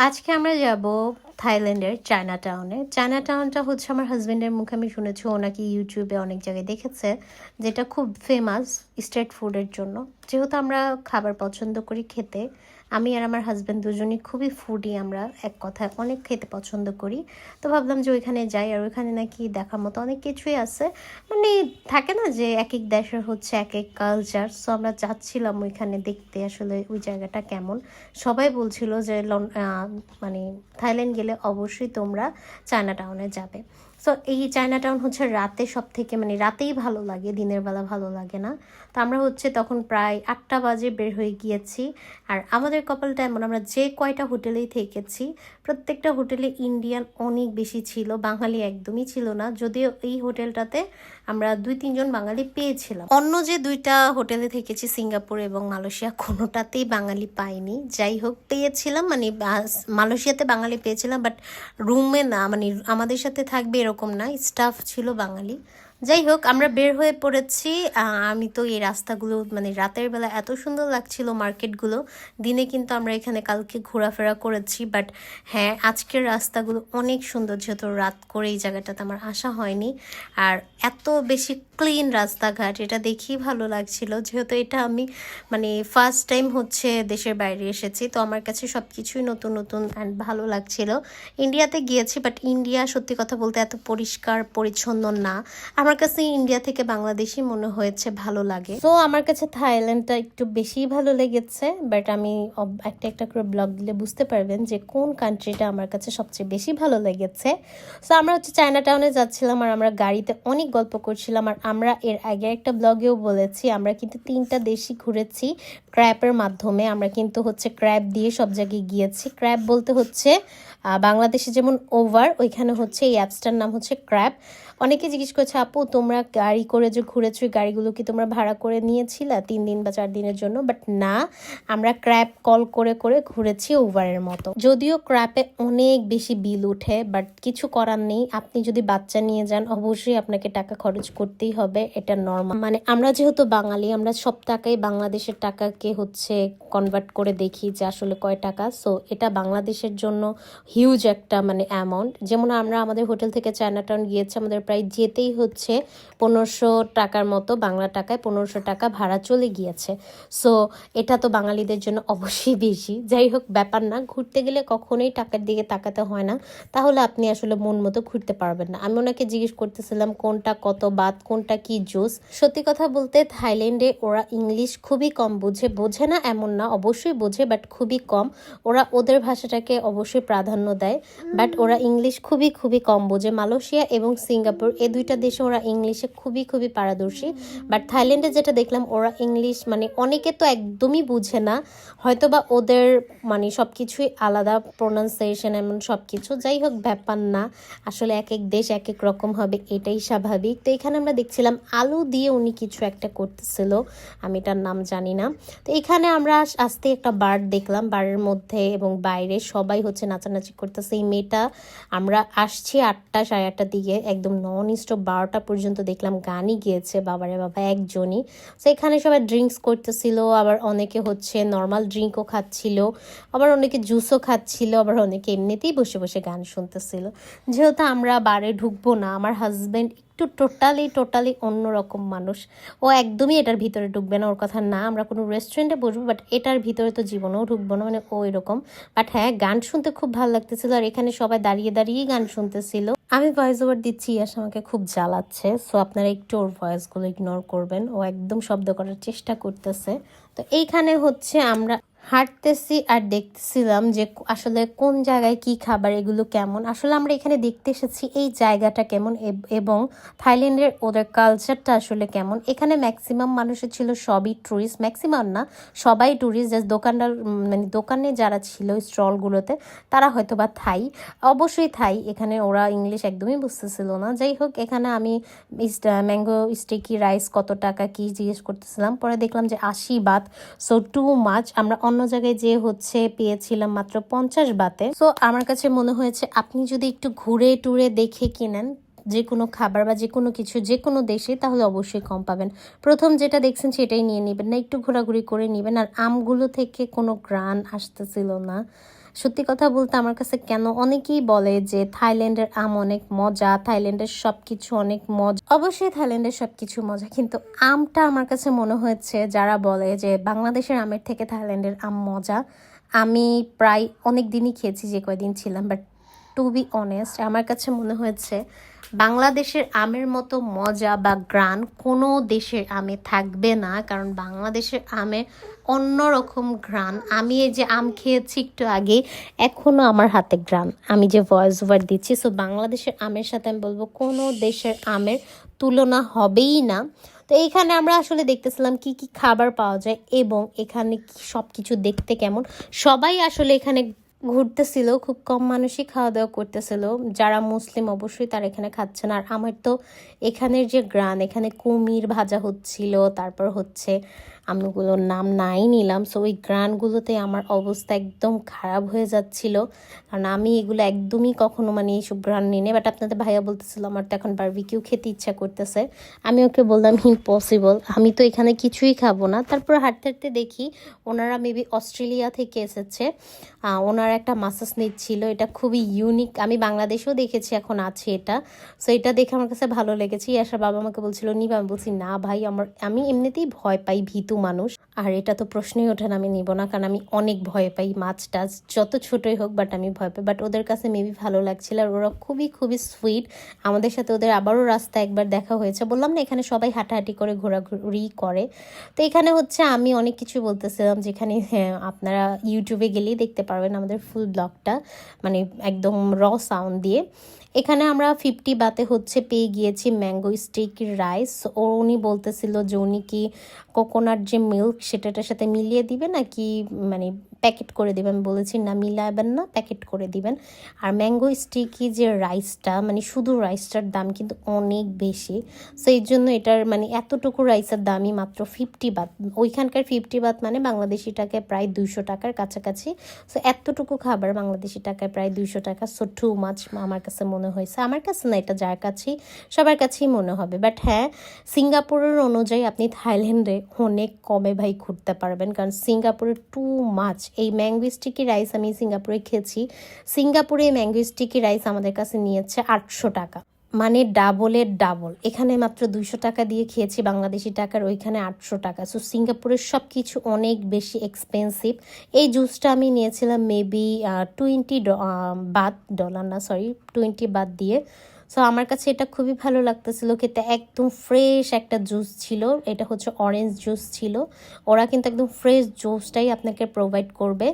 আজকে আমরা যাব থাইল্যান্ডের চায়না টাউনে চায়না টাউনটা হচ্ছে আমার হাজব্যান্ডের মুখে, আমি শুনেছি, ও নাকি ইউটিউবে অনেক জায়গায় দেখেছে, যেটা খুব ফেমাস স্ট্রিট ফুডের জন্য। যেহেতু আমরা খাবার পছন্দ করি খেতে, আমি আর আমার হাজব্যান্ড দুজনই খুবই ফুডি আমরা এক কথায় অনেক খেতে পছন্দ করি। তো ভাবলাম যে ওইখানে যাই, আর ওইখানে নাকি দেখার মতো অনেক কিছুই আছে। মানে থাকে না যে এক এক দেশের হচ্ছে এক এক কালচার সো আমরা যাচ্ছিলাম ওইখানে দেখতে আসলে ওই জায়গাটা কেমন। সবাই বলছিল যে মানে থাইল্যান্ড গেলে অবশ্যই তোমরা চায়না টাউনে যাবে। সো এই চায়না টাউন হচ্ছে রাতে সব থেকে মানে রাতেই ভালো লাগে, দিনের বেলা ভালো লাগে না। তো আমরা হচ্ছে তখন প্রায় আটটা বাজে বের হয়ে গিয়েছি। আর আমাদের কপালটা এমন, আমরা যে কয়টা হোটেলেই থেকেছি প্রত্যেকটা হোটেলে ইন্ডিয়ান অনেক বেশি ছিল, বাঙালি একদমই ছিল না। যদিও এই হোটেলটাতে আমরা দুই তিনজন বাঙালি পেয়েছিলাম। অন্য যে দুইটা হোটেলে থেকেছি, সিঙ্গাপুর এবং মালয়েশিয়া, কোনোটাতেই বাঙালি পাইনি। যাই হোক, পেয়েছিলাম মানে মালয়েশিয়াতে বাঙালি পেয়েছিলাম, বাট রুমে না মানে আমাদের সাথে থাকবে এরকম না। স্টাফ ছিল বাঙালি। যাই হোক আমরা বের হয়ে পড়েছি। আমি তো এই রাস্তাগুলো মানে রাতের বেলা এত সুন্দর লাগছিল মার্কেটগুলো। দিনে কিন্তু আমরা এখানে কালকে ঘোরাফেরা করেছি, বাট হ্যাঁ আজকের রাস্তাগুলো অনেক সুন্দর, যেহেতু রাত করে এই জায়গাটাতে আমার আসা হয়নি। আর এত বেশি ক্লিন রাস্তাঘাট, এটা দেখেই ভালো লাগছিল। যেহেতু এটা আমি মানে ফার্স্ট টাইম হচ্ছে দেশের বাইরে এসেছি, তো আমার কাছে সব কিছুই নতুন নতুন অ্যান্ড ভালো লাগছিল। ইন্ডিয়াতে গিয়েছি বাট ইন্ডিয়া সত্যি কথা বলতে এত পরিষ্কার, পরিচ্ছন্ন না। আমার কাছে ইন্ডিয়া থেকে বাংলাদেশি মনে হয়েছে ভালো লাগে? তো আমার কাছে থাইল্যান্ডটা একটু বেশি ভালো লেগেছে বাট আমি একটা একটা করে ব্লগ দিলে বুঝতে পারবেন যে কোন কান্ট্রিটা আমার কাছে সবচেয়ে বেশি ভালো লেগেছে। সো আমরা হচ্ছে চায়না টাউনে যাচ্ছিলাম আর আমরা গাড়িতে অনেক গল্প করছিলাম আর আমরা এর আগে একটা ব্লগেও বলেছি, আমরা কিন্তু তিনটা দেশই ঘুরেছি ক্র্যাপের মাধ্যমে। আমরা কিন্তু হচ্ছে ক্র্যাপ দিয়ে সব জায়গায় গিয়েছি। ক্র্যাব বলতে হচ্ছে বাংলাদেশে যেমন ওভার, ওইখানে হচ্ছে এই অ্যাপসটার নাম হচ্ছে ক্র্যাব অনেকে জিজ্ঞেস করছে, আপু, তোমরা গাড়ি করে যে ঘুরেছো গাড়িগুলো কি তোমরা ভাড়া করে নিয়েছিলা তিন দিন বা চার দিনের জন্য? বাট না, আমরা ক্র্যাপ কল করে করে ঘুরেছি ওভারের মতো। যদিও ক্র্যাপে অনেক বেশি বিল উঠে বাট কিছু করার নেই। আপনি যদি বাচ্চা নিয়ে যান, অবশ্যই আপনাকে টাকা খরচ করতেই হবে, এটা নর্মাল মানে আমরা যেহেতু বাঙালি, আমরা সব টাকাই বাংলাদেশের টাকাকে হচ্ছে কনভার্ট করে দেখি যে আসলে কয় টাকা। সো এটা বাংলাদেশের জন্য হিউজ একটা মানে অ্যামাউন্ট যেমন আমরা আমাদের হোটেল থেকে চায়না টাউন গিয়েছি, আমাদের প্রায় যেতেই হচ্ছে। পনেরোশো টাকার মতো বাংলা টাকায় পনেরোশো টাকা ভাড়া চলে গিয়েছে। সো এটা তো বাঙালিদের জন্য অবশ্যই বেশি। যাই হোক, ব্যাপার না। ঘুরতে গেলে কখনোই টাকার দিকে তাকাতে হয় না। তাহলে আপনি আসলে মন মতো ঘুরতে পারবেন না। আমি ওনাকে জিজ্ঞেস করতেছিলাম, কোনটা কত বাদ, কোনটা কি জুস? সত্যি কথা বলতে, থাইল্যান্ডে ওরা ইংলিশ খুবই কম বোঝে। বোঝে না এমন না, অবশ্যই বোঝে, বাট খুবই কম। ওরা ওদের ভাষাটাকে অবশ্যই প্রাধান্য দেয়, বাট ওরা ইংলিশ খুবই খুবই কম বোঝে। মালয়েশিয়া এবং সিঙ্গাপুর এই দুইটা দেশে ওরা ইংলিশে খুবই খুবই পারদর্শী। বাট থাইল্যান্ডে যেটা দেখলাম, ওরা ইংলিশ মানে অনেকে তো একদমই বুঝে না। হয়তো বা ওদের মানে সব কিছুই আলাদা প্রোনাউন্সিয়েশন এমন সব কিছু যাই হোক, ব্যাপার না। আসলে এক এক দেশ এক এক রকম হবে, এটাই স্বাভাবিক। তো এখানে আমরা দেখছিলাম, আলু দিয়ে উনি কিছু একটা করতেছিল। আমি এটার নাম জানি না। তো এখানে আমরা আস- আসতে একটা বার্ড দেখলাম, বারের মধ্যে এবং বাইরে সবাই হচ্ছে নাচানাচি করতেছে। এই মেয়েটা, আমরা আসছি আটটা, সাড়ে আটটার দিকে, একদম নন স্টপ বারোটা পর্যন্ত দেখলাম গানই গিয়েছে, বাবারে বাবা, একজনই। তো এখানে সবাই ড্রিঙ্কস করতেছিল, আবার অনেকে হচ্ছে নর্মাল ড্রিঙ্কও খাচ্ছিল, আবার অনেকে জুসও খাচ্ছিল, আবার অনেকে এমনিতেই বসে বসে গান শুনতেছিল। যেহেতু আমরা বারে ঢুকবো না, আমার হাজব্যান্ড একটু টোটালি টোটালি অন্যরকম মানুষ। ও একদমই এটার ভিতরে ঢুকবে না, ওর কথা না আমরা কোনো রেস্টুরেন্টে বসবো বাট এটার ভিতরে তো জীবনেও ঢুকবো না মানে ও এরকম। বাট হ্যাঁ গান শুনতে খুব ভালো লাগতেছিল, আর এখানে সবাই দাঁড়িয়ে দাঁড়িয়েই গান শুনতেছিল। আমি ভয়েস ওভার দিচ্ছি, ইয়াস আমাকে খুব জ্বালাচ্ছে সো আপনারা একটু ওর ভয়েসগুলো ইগনোর করবেন। ও একদম শব্দ করার চেষ্টা করতেছে। তো এইখানে হচ্ছে আমরা হাঁটতেছি আর দেখতেছিলাম যে আসলে কোন জায়গায় কি খাবার, এগুলো কেমন। আসলে আমরা এখানে দেখতে এসেছি এই জায়গাটা কেমন এব- থাইল্যান্ডের ওদের কালচারটা আসলে কেমন। এখানে ম্যাক্সিমাম মানুষের ছিল সবই ট্যুরিস্ট ম্যাক্সিমাম না, সবাই ট্যুরিস্ট জাস্ট দোকানদার মানে দোকানে যারা ছিল স্টলগুলোতে তারা হয়তো বা থাই। অবশ্যই থাই, এখানে ওরা ইংলিশ একদমই বুঝতেছিল না। যাই হোক, এখানে আমি ম্যাঙ্গো স্টিকি রাইস কত টাকা কি জিজ্ঞেস করতেছিলাম, পরে দেখলাম যে আশি বাত সো টু মাছ আমরা অন্য জায়গায় যে হচ্ছে পেয়েছিলাম মাত্র পঞ্চাশ বাতে। সো আমার কাছে মনে হয়েছে আপনি যদি একটু ঘুরে টুরে দেখে কিনেন, যে কোনো খাবার বা যে কোনো কিছু, যে কোনো দেশে, তাহলে অবশ্যই কম পাবেন। প্রথম যেটা দেখছেন সেটাই নিয়ে নেবেন না, একটু ঘোরাঘুরি করে নেবেন। আর আমগুলো থেকে কোনো গ্রান আসতেছিল না। সত্যি কথা বলতে আমার কাছে কেন অনেকেই বলে যে থাইল্যান্ডের আম অনেক মজা, থাইল্যান্ডের সব কিছু অনেক মজা, অবশ্যই থাইল্যান্ডের সব কিছু মজা, কিন্তু আমটা আমার কাছে মনে হয়েছে যারা বলে যে বাংলাদেশের আমের থেকে থাইল্যান্ডের আম মজা। আমি প্রায় অনেক দিনই খেয়েছি, যে কয়দিন ছিলাম বাট টু বি অনেস্ট আমার কাছে মনে হয়েছে বাংলাদেশের আমের মতো মজা বা গ্রান কোনো দেশের আমে থাকবে না, কারণ বাংলাদেশের আমের অন্যরকম গ্রান আমি এই যে আম খেয়েছি একটু আগে এখনও আমার হাতে গ্রান আমি যে ভয়েস ওভার দিচ্ছি সো বাংলাদেশের আমের সাথে আমি বলব কোনো দেশের আমের তুলনা হবেই না। তো এইখানে আমরা আসলে দেখতেছিলাম কি কি খাবার পাওয়া যায় এবং এখানে সব কিছু দেখতে কেমন। সবাই আসলে এখানে ঘুরতেছিল, খুব কম মানুষই খাওয়া দাওয়া করতেছিল। যারা মুসলিম অবশ্যই তার এখানে খাচ্ছে না। আর আমার তো এখানের যে গ্রান, এখানে কুমির ভাজা হচ্ছিল, তারপর হচ্ছে আমি ওগুলোর নাম নাই নিলাম। সো ওই গ্রানগুলোতে আমার অবস্থা একদম খারাপ হয়ে যাচ্ছিল। কারণ আমি এগুলো একদমই কখনো মানে এইসব গ্রান নিই বাট আপনাদের ভাইয়া বলতেছিল, আমার তো এখন বারবিকিউ খেতে ইচ্ছা করতেছে। আমি ওকে বললাম ইম্পসিবল আমি তো এখানে কিছুই খাব না। তারপর হাঁটতে হাঁটতে দেখি, ওনারা মেবি অস্ট্রেলিয়া থেকে এসেছে। ওনারা একটা মাসাজ নিচ্ছিল। এটা খুবই ইউনিক আমি বাংলাদেশেও দেখেছি, এখন আছে এটা। সো এটা দেখে আমার কাছে ভালো লেগেছে। আসার বাবা আমাকে বলছিল, নিবা। আমি বলছি, না ভাই, আমার, আমি এমনিতেই ভয় পাই ভীতু মানুষ। আর এটা তো প্রশ্নই ওঠে না আমি নিব না কারণ আমি অনেক ভয় পাই মাছ টাছ যত ছোটই হোক বাট আমি ভয় পাই। বাট ওদের কাছে মেবি ভালো লাগছিল আর ওরা খুবই খুবই সুইট আমাদের সাথে ওদের আবারও রাস্তা একবার দেখা হয়েছে। বললাম না এখানে সবাই হাঁটাহাঁটি করে ঘোরাঘুরি করে। তো এখানে হচ্ছে আমি অনেক কিছু বলতেছিলাম যেখানে হ্যাঁ, আপনারা ইউটিউবে গেলেই দেখতে পারবেন আমাদের ফুল ব্লগটা মানে একদম র সাউন্ড দিয়ে। এখানে আমরা ফিফটি বাতে হচ্ছে পেয়ে গিয়েছি ম্যাঙ্গো স্টিক রাইস। ও উনি বলতেছিল যে উনি কি কোকোনাট যে মিল্ক সেটাটার সাথে মিলিয়ে দিবে নাকি মানে প্যাকেট করে দেবেন? বলেছি, না, মিলাবেন না, প্যাকেট করে দিবেন। আর ম্যাঙ্গো স্টিকি যে রাইসটা মানে শুধু রাইসটার দাম কিন্তু অনেক বেশি। সো এই জন্য এটার মানে এতটুকু রাইসের দামই মাত্র ফিফটি বাত। ওইখানকার ফিফটি বাত মানে বাংলাদেশি টাকায় প্রায় দুশো টাকার কাছাকাছি। সো এতটুকু খাবার বাংলাদেশি টাকায় প্রায় দুশো টাকা। সো টু মাছ আমার কাছে মনে হয়েছে। আমার কাছে না, এটা যার কাছেই, সবার কাছেই মনে হবে। বাট হ্যাঁ সিঙ্গাপুরের অনুযায়ী আপনি থাইল্যান্ডে অনেক কমে ভাই ঘুরতে পারবেন। কারণ সিঙ্গাপুরে টু মাছ এই ম্যাঙ্গো স্টিকি রাইস আমি সিঙ্গাপুরে খেয়েছি। সিঙ্গাপুরে এই ম্যাঙ্গো স্টিকি রাইস আমাদের কাছে নিয়েছে আটশো টাকা। মানে ডাবলের ডাবল। এখানে মাত্র দুইশো টাকা দিয়ে খেয়েছি, বাংলাদেশি টাকার ওইখানে আটশো টাকা। সো সিঙ্গাপুরের সব কিছু অনেক বেশি এক্সপেন্সিভ এই জুসটা আমি নিয়েছিলাম মেবি টোয়েন্টি বাদ ডলার না সরি টোয়েন্টি বাদ দিয়ে। সো আমার কাছে এটা খুবই ভালো লাগতেছিল খেতে একদম ফ্রেশ একটা জুস ছিল। এটা হচ্ছে অরেঞ্জ জুস ছিল। ওরা কিন্তু একদম ফ্রেশ জুসটাই আপনাকে প্রোভাইড করবে।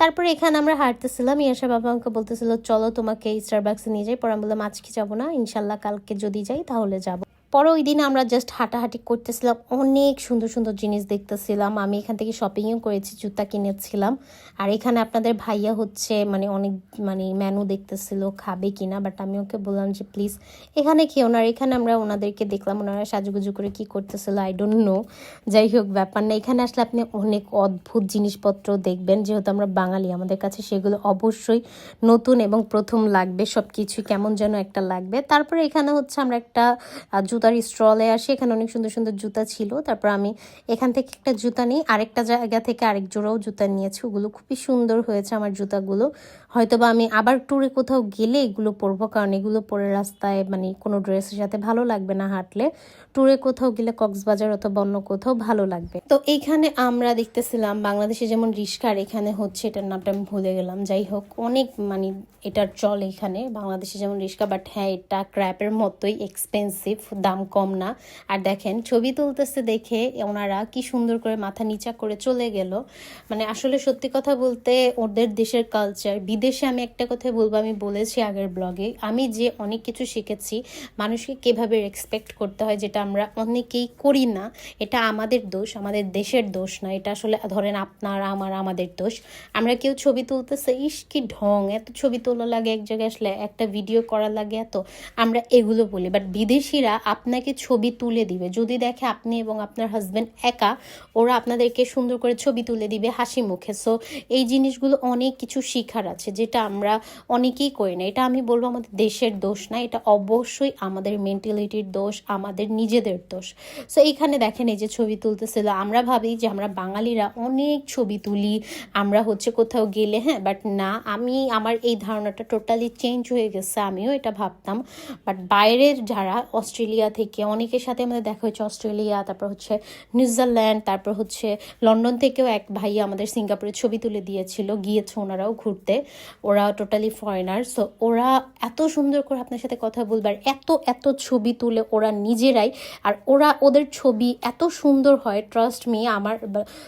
তারপরে এখানে আমরা হাঁটতেছিলাম। ইয়াশা বাবা আমাকে বলতেছিল, চলো তোমাকে স্টার বাক্সে নিয়ে যাই। পরে আমি বললাম, আজকে যাব না। ইনশাল্লাহ কালকে যদি যাই তাহলে যাব। পরে ওই দিন আমরা জাস্ট হাঁটাহাঁটি করতেছিলাম, অনেক সুন্দর সুন্দর জিনিস দেখতেছিলাম। আমি এখান থেকে শপিংও করেছি, জুতা কিনেছিলাম। আর এখানে আপনাদের ভাইয়া হচ্ছে মানে অনেক মানে মেনু দেখতেছিল, খাবে কিনা বাট আমি ওকে বললাম যে প্লিজ এখানে খেও না। আর এখানে আমরা ওনাদেরকে দেখলাম, ওনারা সাজুগুজু করে কি করতেছিল আই ডোন্ট নো যাই হোক, ব্যাপার না, এখানে আসলে আপনি অনেক অদ্ভুত জিনিসপত্র দেখবেন। যেহেতু আমরা বাঙালি, আমাদের কাছে সেগুলো অবশ্যই নতুন এবং প্রথম লাগবে। সব কিছু কেমন যেন একটা লাগবে। তারপরে এখানে হচ্ছে আমরা একটা জুতার স্ট্রলে আসি এখানে অনেক সুন্দর সুন্দর জুতা ছিল। তারপর আমি এখান থেকে একটা জুতা নিই আরেকটা জায়গা থেকে আরেক জোড়াও জুতা নিয়েছি। ওগুলো খুবই সুন্দর হয়েছে আমার জুতাগুলো। হয়তো বা আমি আবার ট্যুরে কোথাও গেলে এগুলো পরবো, কারণ এগুলো পরে রাস্তায় মানে কোনো ড্রেসের সাথে ভালো লাগবে না হাঁটলে। ট্যুরে কোথাও গেলে কক্সবাজার অথবা অন্য কোথাও ভালো লাগবে। তো এইখানে আমরা দেখতেছিলাম বাংলাদেশে যেমন রিস্কার এখানে হচ্ছে, এটার নামটা আমি ভুলে গেলাম। যাই হোক, অনেক মানে এটার চল এখানে। বাংলাদেশে যেমন রিস্কা বাট হ্যাঁ এটা ক্র্যাপের মতোই এক্সপেন্সিভ দাম কম না। আর দেখেন, ছবি তুলতেছে দেখে ওনারা কি সুন্দর করে মাথা নিচা করে চলে গেল। মানে আসলে সত্যি কথা বলতে ওদের দেশের কালচার বিদেশে আমি একটা কথা বলব, আমি বলেছি আগের ব্লগে, আমি যে অনেক কিছু শিখেছি, মানুষকে কীভাবে রেসপেক্ট করতে হয় যেটা আমরা অনেকেই করি না, এটা আমাদের দোষ, আমাদের দেশের দোষ না, এটা আসলে ধরেন আপনার, আমার, আমাদের দোষ। আমরা কেউ ছবি তুলতেছে, ইস কি ঢং, এত ছবি তোলা লাগে, এক জায়গায় আসলে একটা ভিডিও করা লাগে এত, আমরা এগুলো বলি। বাট বিদেশিরা আপনাকে ছবি তুলে দিবে, যদি দেখে আপনি এবং আপনার হাজব্যান্ড একা, ওরা আপনাদেরকে সুন্দর করে ছবি তুলে দিবে হাসি মুখে। সো এই জিনিসগুলো অনেক কিছু শিখার আছে। যাচ্ছে যেটা আমরা অনেকেই করি না। এটা আমি বলব আমাদের দেশের দোষ না, এটা অবশ্যই আমাদের মেন্টালিটির দোষ, আমাদের নিজেদের দোষ। সো এইখানে দেখেন এই যে ছবি তুলতেছিল, আমরা ভাবি যে আমরা বাঙালিরা অনেক ছবি তুলি, আমরা হচ্ছে কোথাও গেলে হ্যাঁ বাট না, আমি, আমার এই ধারণাটা টোটালি চেঞ্জ হয়ে গেছে, আমিও এটা ভাবতাম। বাট বাইরের যারা, অস্ট্রেলিয়া থেকে, অনেকের সাথে আমাদের দেখা হয়েছে অস্ট্রেলিয়া, তারপর হচ্ছে নিউজিল্যান্ড, তারপর হচ্ছে লন্ডন থেকেও এক ভাই আমাদের সিঙ্গাপুরে ছবি তুলে দিয়েছিল, গিয়েছে ওনারাও ঘুরতে। ওরা টোটালি ফরেনার সো ওরা এত সুন্দর করে আপনার সাথে কথা বলবার এত এত ছবি তুলে ওরা নিজেরাই, আর ওরা ওদের ছবি এত সুন্দর হয় ট্রাস্ট মি আমার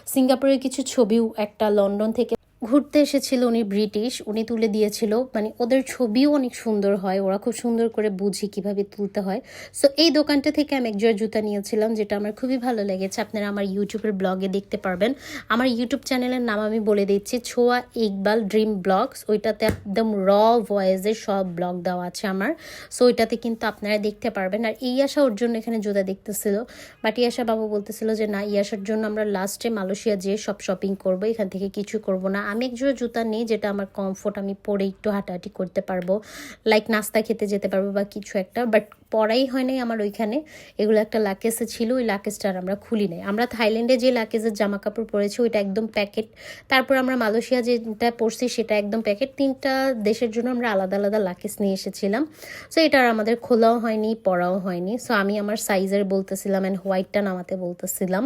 সিঙ্গাপুরের কিছু ছবিও একটা লন্ডন থেকে ঘুরতে এসেছিল উনি ব্রিটিশ, উনি তুলে দিয়েছিল মানে ওদের ছবিও অনেক সুন্দর হয়, ওরা খুব সুন্দর করে বুঝি কীভাবে তুলতে হয়। সো এই দোকানটা থেকে আমি একজোড়া জুতা নিয়েছিলাম, যেটা আমার খুবই ভালো লেগেছে, আপনারা আমার ইউটিউবের ব্লগে দেখতে পারবেন। আমার ইউটিউব চ্যানেলের নাম আমি বলে দিচ্ছি, ছোয়া ইকবাল ড্রিম ব্লগস, ওইটাতে একদম র ভয়েসের সব ব্লগ দেওয়া আছে আমার। সো ওইটাতে কিন্তু আপনারা দেখতে পারবেন। আর এই আশা ওর জন্য এখানে জুতা দেখতেছিল বাট ইয়াশা বাবু বলতেছিল যে, না, ইয়াশার জন্য আমরা লাস্টে মালয়েশিয়া যেয়ে সব শপিং করব, এখান থেকে কিছু করব না। আমি এক জোড়া জুতা নিই যেটা আমার কমফোর্ট আমি পরে একটু হাঁটাহাঁটি করতে পারব। লাইক নাস্তা খেতে যেতে পারব বা কিছু একটা বাট পরাই হয় নাই আমার ওইখানে। এগুলো একটা লাকেজে ছিল, ওই লাকেজটা আর আমরা খুলি নাই। আমরা থাইল্যান্ডে যে লাকেজের জামা কাপড় পরেছি, ওইটা একদম প্যাকেট তারপর আমরা মালয়েশিয়া যেটা পরছি, সেটা একদম প্যাকেট তিনটা দেশের জন্য আমরা আলাদা আলাদা লাকেজ নিয়ে এসেছিলাম। সো এটা আর আমাদের খোলাও হয়নি, পরাও হয়নি। সো আমি আমার সাইজের বলতেছিলাম অ্যান্ড হোয়াইটটা নামাতে বলতেছিলাম।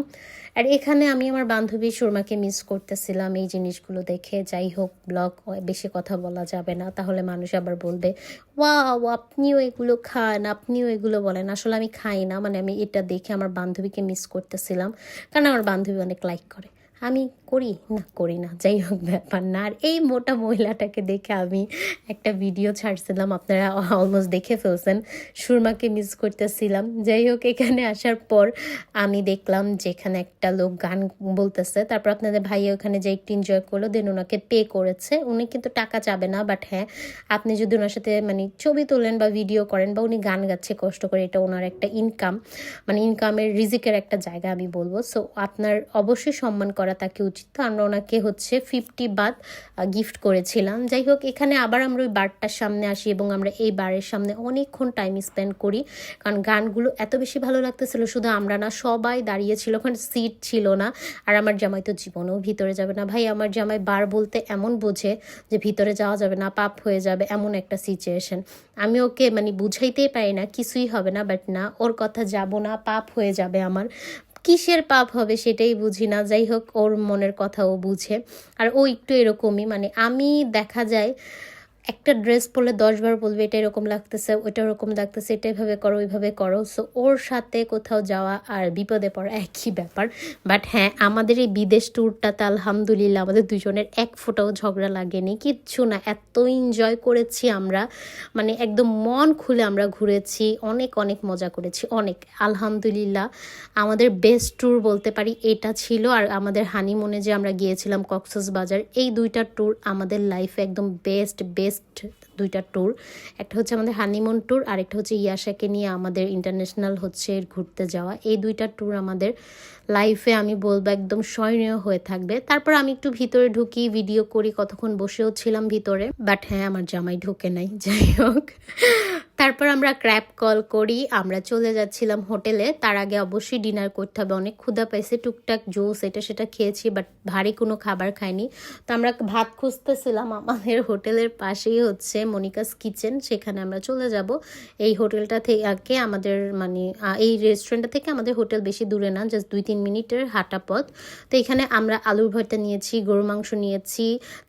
আর এখানে আমি আমার বান্ধবী সুরমাকে মিস করতেছিলাম এই জিনিসগুলো দেখে। যাই হোক ব্লগ বেশি কথা বলা যাবে না। তাহলে মানুষ আবার বলবে, ওয়াও, আপনিও এগুলো খান, আপনিও এগুলো বলেন। আসলে আমি খাই না মানে আমি এটা দেখে আমার বান্ধবীকে মিস করতেছিলাম। কারণ আমার বান্ধবী অনেক লাইক করে। আমি করি? না করি না। যাই হোক, ব্যাপার না। আর এই মোটা মহিলাটাকে দেখে আমি একটা ভিডিও ছাড়ছিলাম। আপনারা অলমোস্ট দেখে ফেলছেন। সুরমাকে মিস করতেছিলাম। যাই হোক, এখানে আসার পর আমি দেখলাম যেখানে একটা লোক গান বলতেছে। তারপর আপনাদের ভাই ওখানে যে একটু এনজয় করল দেন ওনাকে পে করেছে। উনি কিন্তু টাকা চাবে না বাট হ্যাঁ আপনি যদি ওনার সাথে মানে ছবি তোলেন বা ভিডিও করেন বা উনি গান গাচ্ছে, কষ্ট করে, এটা ওনার একটা ইনকাম মানে ইনকামের রিজিকের একটা জায়গা আমি বলব। সো আপনার অবশ্যই সম্মান করা তাকে উচিত তো আমরা ওনাকে হচ্ছে ফিফটি বাদ গিফট করেছিলাম। যাই হোক, এখানে আবার আমরা ওই বারটার সামনে আসি এবং আমরা এই বারের সামনে অনেকক্ষণ টাইম স্পেন্ড করি। কারণ গানগুলো এত বেশি ভালো লাগতেছিল, শুধু আমরা না, সবাই দাঁড়িয়েছিল ওখানে সিট ছিল না। আর আমার জামাই তো জীবনেও ভিতরে যাবে না। ভাই, আমার জামাই বার বলতে এমন বোঝে যে ভিতরে যাওয়া যাবে না, পাপ হয়ে যাবে এমন একটা সিচুয়েশন আমি ওকে মানে বুঝাইতেই পারি না, কিছুই হবে না বাট না, ওর কথা যাব না, পাপ হয়ে যাবে আমার। কিসের পাপ হবে সেটাই বুঝি না। যাই হোক, ওর মনের কথাও বুঝে। আর ও একটু এরকমই মানে আমি দেখা যায় একটা ড্রেস পরলে দশবার বলবে, এটা এরকম লাগতেছে, ওইটা ওরকম লাগতেছে, এটা এভাবে করো, ওইভাবে করো। সো ওর সাথে কোথাও যাওয়া আর বিপদে পড়া একই ব্যাপার। বাট হ্যাঁ আমাদের এই বিদেশ ট্যুরটাতে আলহামদুলিল্লাহ আমাদের দুজনের এক ফোটাও ঝগড়া লাগেনি। কিচ্ছু না, এত এনজয় করেছি আমরা। মানে একদম মন খুলে আমরা ঘুরেছি, অনেক অনেক মজা করেছি, অনেক। আলহামদুলিল্লাহ আমাদের বেস্ট ট্যুর বলতে পারি এটা ছিল। আর আমাদের হানিমুনে যে আমরা গিয়েছিলাম কক্সস বাজার এই দুইটা ট্যুর আমাদের লাইফে একদম বেস্ট বেস্ট দুইটা ট্যুর একটা হচ্ছে আমাদের হানিমুন ট্যুর আর একটা হচ্ছে ইয়াশাকে নিয়ে আমাদের ইন্টারন্যাশনাল হচ্ছে ঘুরতে যাওয়া। এই দুইটা ট্যুর আমাদের লাইফে আমি বলব একদম স্মরণীয় হয়ে থাকবে। তারপর আমি একটু ভিতরে ঢুকি ভিডিও করি, কতক্ষণ বসেও ছিলাম ভিতরে। বাট হ্যাঁ আমার জামাই ঢুকে নাই, যাই হোক। তারপর আমরা ক্র্যাব কল করি, আমরা চলে যাচ্ছিলাম হোটেলে। তার আগে অবশ্যই ডিনার করতে হবে। অনেক ক্ষুধা পাইছে, টুকটাক জুস, এটা সেটা খেয়েছি বাট ভারী কোনো খাবার খাইনি। তো আমরা ভাত খুঁজতেছিলাম আমাদের হোটেলের পাশেই হচ্ছে মনিকাস কিচেন, সেখানে আমরা চলে যাব। এই হোটেলটা থেকে আমাদের মানে এই রেস্টুরেন্টটা থেকে আমাদের হোটেল বেশি দূরে না জাস্ট দুই তিন মিনিটের হাঁটা পথ। তো এখানে আমরা আলুর ভর্তা নিয়েছি গরু মাংস নিয়েছি,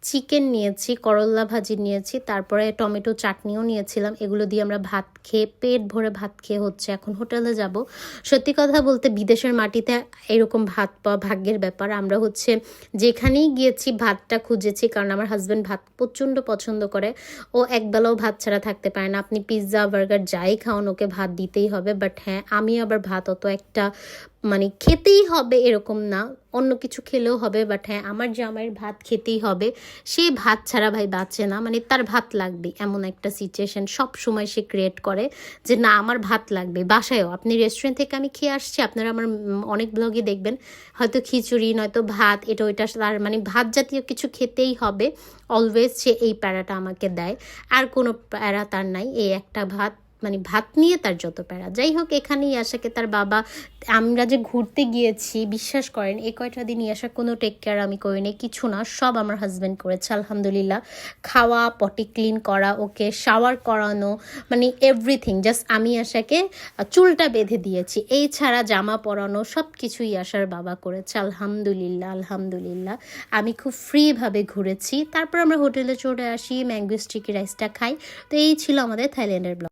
চিকেন নিয়েছি করল্লা ভাজি নিয়েছি, তারপরে টমেটো চাটনিও নিয়েছিলাম। এগুলো দিয়ে আমরা ভাত খেয়ে, পেট ভরে ভাত খেয়ে হচ্ছে। এখন হোটেলে যাব। সত্যি কথা বলতে বিদেশের মাটিতে এরকম ভাত পাওয়া ভাগ্যের ব্যাপার। আমরা হচ্ছে যেখানেই গিয়েছি ভাতটা খুঁজেছি, কারণ আমার হাজব্যান্ড ভাত প্রচণ্ড পছন্দ করে। ও একবেলাও ভাত ছাড়া থাকতে পারে না। আপনি পিৎজা বার্গার যাই খাওয়ান, ওকে ভাত দিতেই হবে। বাট হ্যাঁ আমি আবার ভাত অত একটা মানে খেতেই হবে এরকম না। অন্য কিছু খেলেও হবে বাট হ্যাঁ আমার জামাইয়ের ভাত খেতেই হবে। সে ভাত ছাড়া ভাই বাঁচে না মানে তার ভাত লাগবে এমন একটা সিচুয়েশন সব সময় সে ক্রিয়েট করে যে, না, আমার ভাত লাগবে, বাসায়ও। আপনি রেস্টুরেন্ট থেকে আমি খেয়ে আসছি, আপনারা আমার অনেক ব্লগে দেখবেন। হয়তো খিচুড়ি, নয়তো ভাত, এটা ওইটা তার মানে ভাত জাতীয় কিছু খেতেই হবে। অলওয়েজ সে এই প্যারাটা আমাকে দেয়। আর কোনো প্যারা তার নাই, এই একটা ভাত। মানে ভাত নিয়ে তার যত প্যারা। যাই হোক, এখানেই আশাকে তার বাবা, আমরা যে ঘুরতে গিয়েছি, বিশ্বাস করেন, এই কয়টা দিন আশা কোনো টেক কেয়ার আমি করিনি, কিছু না, সব আমার হাজব্যান্ড করেছে, আলহামদুলিল্লাহ। খাওয়া পটি ক্লিন করা, ওকে শাওয়ার করানো মানে এভরিথিং জাস্ট আমি আশাকে চুলটা বেঁধে দিয়েছি। এই ছাড়া জামা পরানো সব কিছুই আশার বাবা করেছে, আলহামদুলিল্লাহ আলহামদুলিল্লাহ। আমি খুব ফ্রিভাবে ঘুরেছি। তারপর আমরা হোটেলে চলে আসি ম্যাঙ্গো স্টিকি রাইসটা খাই। তো এই ছিল আমাদের থাইল্যান্ডের ব্লগ